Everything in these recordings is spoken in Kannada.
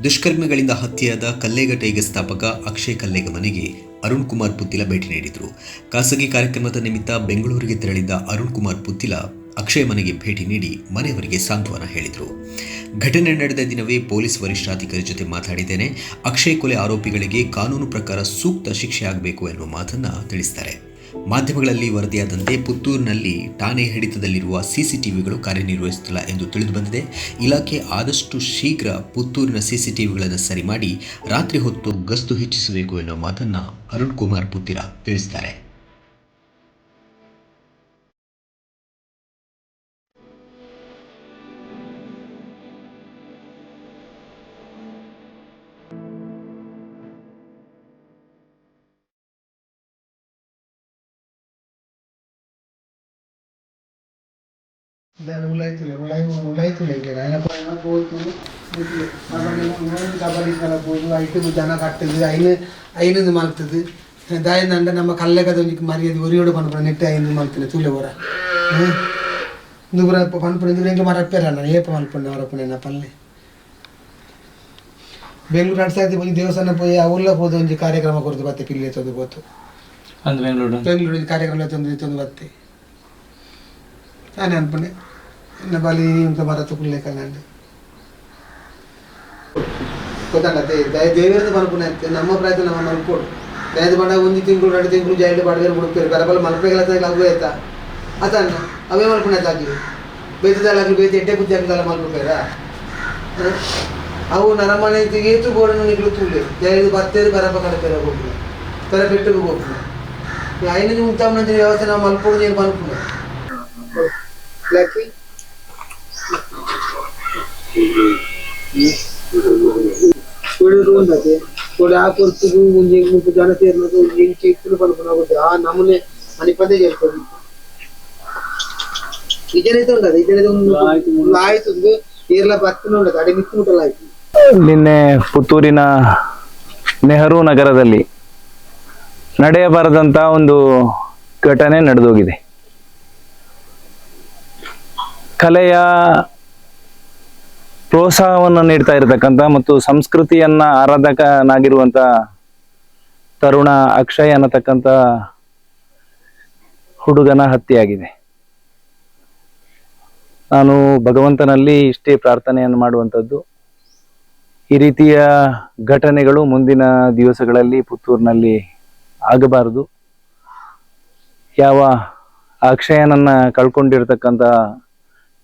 ದುಷ್ಕರ್ಮಿಗಳಿಂದ ಹತ್ಯೆಯಾದ ಕಲ್ಲೇಗಟೈಗೆ ಸ್ಥಾಪಕ ಅಕ್ಷಯ್ ಕಲ್ಲೇಗ ಮನೆಗೆ ಅರುಣ್ ಕುಮಾರ್ ಪುತ್ತಿಲ ಭೇಟಿ ನೀಡಿದರು. ಖಾಸಗಿ ಕಾರ್ಯಕ್ರಮದ ನಿಮಿತ್ತ ಬೆಂಗಳೂರಿಗೆ ತೆರಳಿದ್ದ ಅರುಣ್ ಕುಮಾರ್ ಪುತ್ತಿಲ ಅಕ್ಷಯ್ ಮನೆಗೆ ಭೇಟಿ ನೀಡಿ ಮನೆಯವರಿಗೆ ಸಾಂತ್ವನ ಹೇಳಿದರು. ಘಟನೆ ನಡೆದ ದಿನವೇ ಪೊಲೀಸ್ ವರಿಷ್ಠಾಧಿಕಾರಿ ಜೊತೆ ಮಾತಾಡಿದ್ದೇನೆ. ಅಕ್ಷಯ್ ಕೊಲೆ ಆರೋಪಿಗಳಿಗೆ ಕಾನೂನು ಪ್ರಕಾರ ಸೂಕ್ತ ಶಿಕ್ಷೆ ಆಗಬೇಕು ಎನ್ನುವ ಮಾತನ್ನ ತಿಳಿಸಿದ್ದಾರೆ ಮಾಧ್ಯಮಗಳಲ್ಲಿ ವರದಿಯಾದಂತೆ ಪುತ್ತೂರಿನಲ್ಲಿ ಠಾಣೆ ಹಿಡಿತದಲ್ಲಿರುವ ಸಿಸಿಟಿವಿಗಳು ಕಾರ್ಯನಿರ್ವಹಿಸುತ್ತಿಲ್ಲ ಎಂದು ತಿಳಿದುಬಂದಿದೆ ಇಲಾಖೆ ಆದಷ್ಟು ಶೀಘ್ರ ಪುತ್ತೂರಿನ ಸಿಸಿಟಿವಿಗಳನ್ನು ಸರಿ ಮಾಡಿ ರಾತ್ರಿ ಹೊತ್ತು ಗಸ್ತು ಹೆಚ್ಚಿಸಬೇಕು ಎನ್ನುವ ಮಾತನ್ನು ಅರುಣ್ ಕುಮಾರ್ ಪುತ್ತಿರ ತಿಳಿಸಿದ್ದಾರೆ. దాని ఉలైతులే ఉలై ఉలైతులే ఇంకా ఆయన పైన పోతుంది డబ్బలు ఇక్కడ పోయి ಐಟು ಜನ ಕಟ್ಟದು ಐನು ಐನದು ಮಲ್ತದು ದಾಯಿಂದ ನಮ್ಮ ಕಲ್ಲೆ ಕದ ಒಂಜಿ ಮರ್ಯಾದೆ ಒರಿಯೋಡು ಪನ್ಪುರ ನೆಟ್ಟೆ ಐದು ಮಲ್ತನೆ ತುಲೆ ಹೊರ ದುಗುರ ಪನ್ಪುರ ದುಗುರ ಎಂಗ್ಲ ಮರಪ್ಪೇರ ನಾನು ಏಪ ಮಲ್ಪುಂಡೆ ಅವರಪ್ಪನೆ ನಾ ಪಲ್ಲೆ ಬೆಂಗಳೂರು ನಡ್ಸಾಯ್ತು ಒಂಜಿ ದೇವಸ್ಥಾನ ಪೋಯಿ ಅವ್ಲ ಹೋದ ಒಂಜಿ ಕಾರ್ಯಕ್ರಮ ಕೊರ್ದು ಬತ್ತೆ ಪಿಲ್ಲೆ ತಂದು ಬೋತು ಅಂದ್ ಬೆಂಗಳೂರು ಬೆಂಗಳೂರು ಕಾರ್ಯಕ್ರಮ ತಂದು ತಂದು ಬತ್ತೆ ನಾನು नेपाली उनका भारत को लेकर लेंगे కొద్దండి అదే దయ దేవేది మనకున్నాయి నమ్మ ప్రయత్నం మనం అనుకోడు దయది పండగ ఉంది తింకులు రెండు తింకులు జాయింట్ పడగారు ఉడుకుతారు గడపలు మనపేగలతో లగ్గు అవుతా అతను అవేమనుకున్నాయి తగ్గి బేతి తలకు బేతి ఎట్టే కుద్దాకి తల మనుకుపోయారా అవు నరమనే ఏతు గోడను నీకు తూలేదు దయది భర్తేది బరప కడపేరా గోపులు తెర పెట్టుకు గోపులు ఆయన ఉంటాం నుంచి వ్యవసాయం మలుపుడు నేను మనుకున్నాను లక్కీ ನಿನ್ನೆ ಪುತ್ತೂರಿನ ಆ ನೆಹರು ನಗರದಲ್ಲಿ ನಡೆಯಬಾರದಂತ ಒಂದು ಘಟನೆ ನಡೆದೋಗಿದೆ. ಕಲೆಯ ಪ್ರೋತ್ಸಾಹವನ್ನು ನೀಡ್ತಾ ಇರತಕ್ಕಂಥ ಮತ್ತು ಸಂಸ್ಕೃತಿಯನ್ನ ಆರಾಧಕನಾಗಿರುವಂತ ತರುಣ ಅಕ್ಷಯ್ ಅನ್ನತಕ್ಕಂತ ಹುಡುಗನ ಹತ್ಯೆಯಾಗಿದೆ. ನಾನು ಭಗವಂತನಲ್ಲಿ ಇಷ್ಟೇ ಪ್ರಾರ್ಥನೆಯನ್ನು ಮಾಡುವಂಥದ್ದು. ಈ ರೀತಿಯ ಘಟನೆಗಳು ಮುಂದಿನ ದಿವಸಗಳಲ್ಲಿ ಪುತ್ತೂರಿನಲ್ಲಿ ಆಗಬಾರದು. ಯಾವ ಅಕ್ಷಯನನ್ನ ಕಳ್ಕೊಂಡಿರ್ತಕ್ಕಂಥ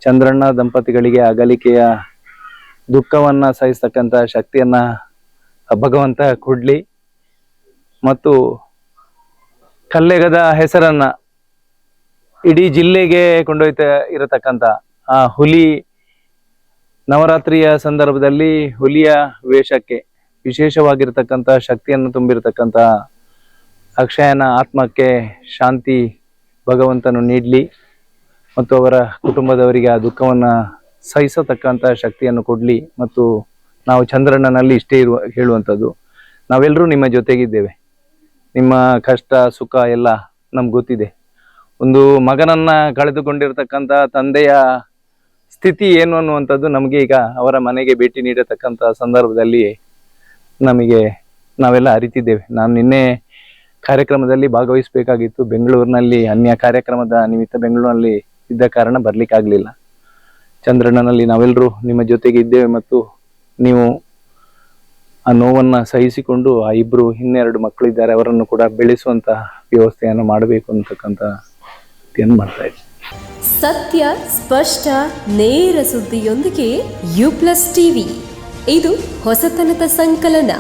ಚಂದ್ರಣ್ಣ ದಂಪತಿಗಳಿಗೆ ಅಗಲಿಕೆಯ ದುಃಖವನ್ನ ಸಹಿಸ್ತಕ್ಕಂಥ ಶಕ್ತಿಯನ್ನ ಭಗವಂತ ಕೊಡ್ಲಿ. ಮತ್ತು ಕಲ್ಲೆಗದ ಹೆಸರನ್ನ ಇಡೀ ಜಿಲ್ಲೆಗೆ ಕೊಂಡೊಯ್ತ ಇರತಕ್ಕಂಥ ಆ ಹುಲಿ ನವರಾತ್ರಿಯ ಸಂದರ್ಭದಲ್ಲಿ ಹುಲಿಯ ವೇಷಕ್ಕೆ ವಿಶೇಷವಾಗಿರ್ತಕ್ಕಂಥ ಶಕ್ತಿಯನ್ನು ತುಂಬಿರತಕ್ಕಂತ ಅಕ್ಷಯನ ಆತ್ಮಕ್ಕೆ ಶಾಂತಿ ಭಗವಂತನು ನೀಡಲಿ. ಮತ್ತು ಅವರ ಕುಟುಂಬದವರಿಗೆ ಆ ದುಃಖವನ್ನು ಸಹಿಸತಕ್ಕಂಥ ಶಕ್ತಿಯನ್ನು ಕೊಡಲಿ ಮತ್ತು ನಾವು ಚಂದ್ರಣ್ಣನಲ್ಲಿ ಇಷ್ಟೇ ಇರುವ, ಹೇಳುವಂಥದ್ದು. ನಾವೆಲ್ಲರೂ ನಿಮ್ಮ ಜೊತೆಗಿದ್ದೇವೆ. ನಿಮ್ಮ ಕಷ್ಟ, ಸುಖ ಎಲ್ಲ ನಮ್ಗೆ ಗೊತ್ತಿದೆ. ಒಂದು ಮಗನನ್ನ ಕಳೆದುಕೊಂಡಿರ್ತಕ್ಕಂಥ ತಂದೆಯ ಸ್ಥಿತಿ ಏನು ಅನ್ನುವಂಥದ್ದು ನಮಗೆ ಈಗ ಅವರ ಮನೆಗೆ ಭೇಟಿ ನೀಡತಕ್ಕಂಥ ಸಂದರ್ಭದಲ್ಲಿ ನಮಗೆ ನಾವೆಲ್ಲ ಅರಿತಿದ್ದೇವೆ. ನಾನು ನಿನ್ನೆ ಕಾರ್ಯಕ್ರಮದಲ್ಲಿ ಭಾಗವಹಿಸಬೇಕಾಗಿತ್ತು. ಬೆಂಗಳೂರಿನಲ್ಲಿ ಅನ್ಯ ಕಾರ್ಯಕ್ರಮದ ನಿಮಿತ್ತ ಬೆಂಗಳೂರಿನಲ್ಲಿ ಇದ್ದ ಕಾರಣ ಬರ್ಲಿಕ್ಕಾಗ್ಲಿಲ್ಲ. ಚಂದ್ರಣ್ಣನಲ್ಲಿ ನಾವೆಲ್ಲರೂ ನಿಮ್ಮ ಜೊತೆಗೆ ಇದ್ದೇವೆ ಮತ್ತು ನೀವು ಆ ನೋವನ್ನು ಸಹಿಸಿಕೊಂಡು ಆ ಇಬ್ಬರು ಇನ್ನೆರಡು ಮಕ್ಕಳಿದ್ದಾರೆ, ಅವರನ್ನು ಕೂಡ ಬೆಳೆಸುವಂತಹ ವ್ಯವಸ್ಥೆಯನ್ನು ಮಾಡಬೇಕು ಅಂತಕ್ಕಂಥ ಮಾಡ್ತಾ ಇದ್ದೀನಿ ಸತ್ಯ, ಸ್ಪಷ್ಟ, ನೇರ ಸುದ್ದಿಯೊಂದಿಗೆ ಯು ಪ್ಲಸ್ ಟಿವಿ ಇದು ಹೊಸತನದ ಸಂಕಲನ.